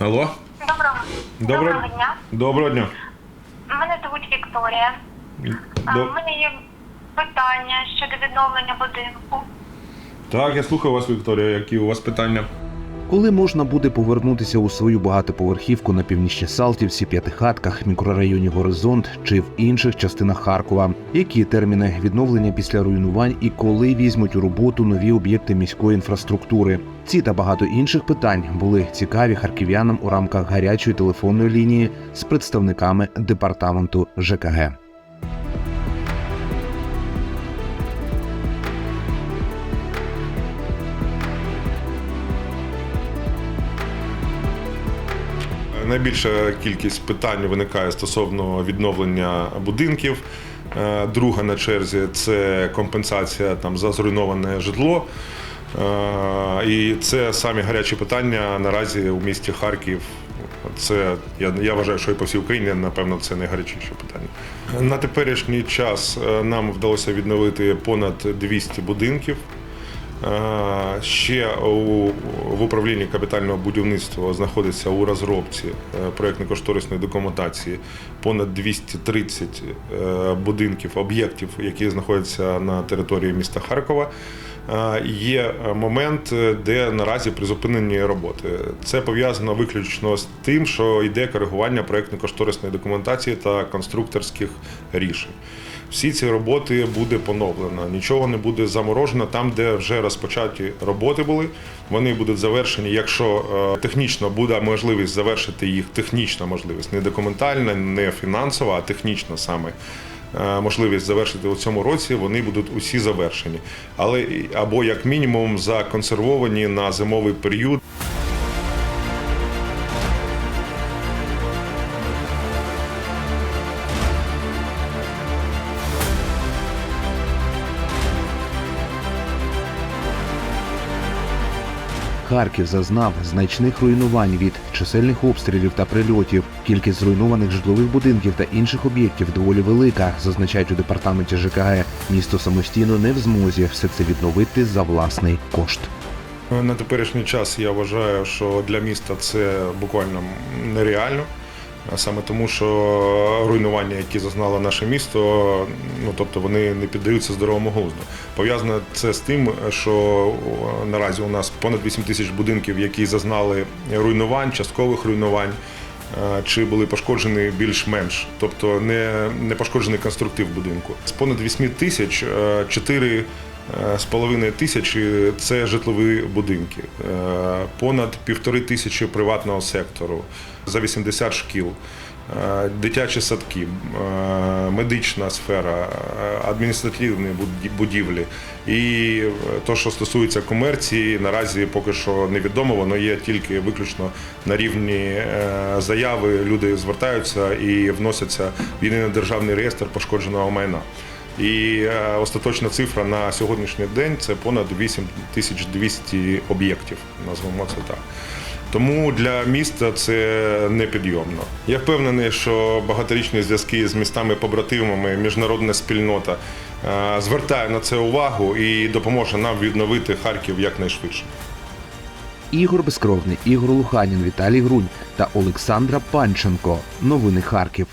Алло? Доброго, Доброго- Доброго дня. Доброго дня. Мене звуть Вікторія. У мене є питання щодо відновлення будинку. Так, я слухаю вас, Вікторія. Які у вас питання? Коли можна буде повернутися у свою багатоповерхівку на північній Салтівці, П'ятихатках, мікрорайоні Горизонт чи в інших частинах Харкова? Які терміни відновлення після руйнувань і коли візьмуть у роботу нові об'єкти міської інфраструктури? Ці та багато інших питань були цікаві харків'янам у рамках гарячої телефонної лінії з представниками департаменту ЖКГ. Найбільша кількість питань виникає стосовно відновлення будинків. Е, Друга на черзі це компенсація там за зруйноване житло. Е, І це самі гарячі питання наразі у місті Харків. Це я, я вважаю, що і по всій Україні, напевно, це найгарячіше питання. На теперішній час е, нам вдалося відновити понад 200 будинків. Е, Ще у, в управлінні капітального будівництва знаходиться у розробці е, проєктно-кошторисної документації понад 230 е, будинків, об'єктів, які знаходяться на території міста Харкова. Е, Є момент, е, де наразі призупинені роботи. Це пов'язано виключно з тим, що йде коригування проєктно-кошторисної документації та конструкторських рішень. Всі ці роботи буде поновлено. Нічого не буде заморожено там, де вже розпочаті роботи були. Вони будуть завершені, якщо е, технічно буде можливість завершити їх, технічна можливість, не документальна, не фінансова, а технічна саме. Е, Можливість завершити у цьому році, вони будуть усі завершені, але або як мінімум законсервовані на зимовий період. Харків зазнав значних руйнувань від чисельних обстрілів та прильотів. Кількість зруйнованих житлових будинків та інших об'єктів доволі велика, зазначають у департаменті ЖКГ. Місто самостійно не в змозі все це відновити за власний кошт. На теперішній час я вважаю, що для міста це буквально нереально. Саме тому, що руйнування, які зазнало наше місто, ну тобто вони не піддаються здоровому глузду. Пов'язано це з тим, що наразі у нас понад 8 тисяч будинків, які зазнали руйнувань, часткових руйнувань. е, Чи були пошкоджені більш-менш, тобто не, не пошкоджений конструктив будинку. З понад 8 тисяч е, 4 з половиною тисячі це житлові будинки, Е, понад півтори тисячі приватного сектору, за 80 шкіл, е, дитячі садки, е, медична сфера, е, адміністративні буді- будівлі. І те, що стосується комерції, наразі поки що невідомо, воно є тільки виключно на рівні е, заяви. Люди звертаються і вносяться в єдиний державний реєстр пошкодженого майна. І е, остаточна цифра на сьогоднішній день це понад 8200 об'єктів, назвемо це так. Тому для міста це непідйомно. Я впевнений, що багаторічні зв'язки з містами-побратимами, міжнародна спільнота е, звертає на це увагу і допоможе нам відновити Харків якнайшвидше. Ігор Безкровний, Ігор Луханін, Віталій Грунь та Олександра Панченко. Новини Харків.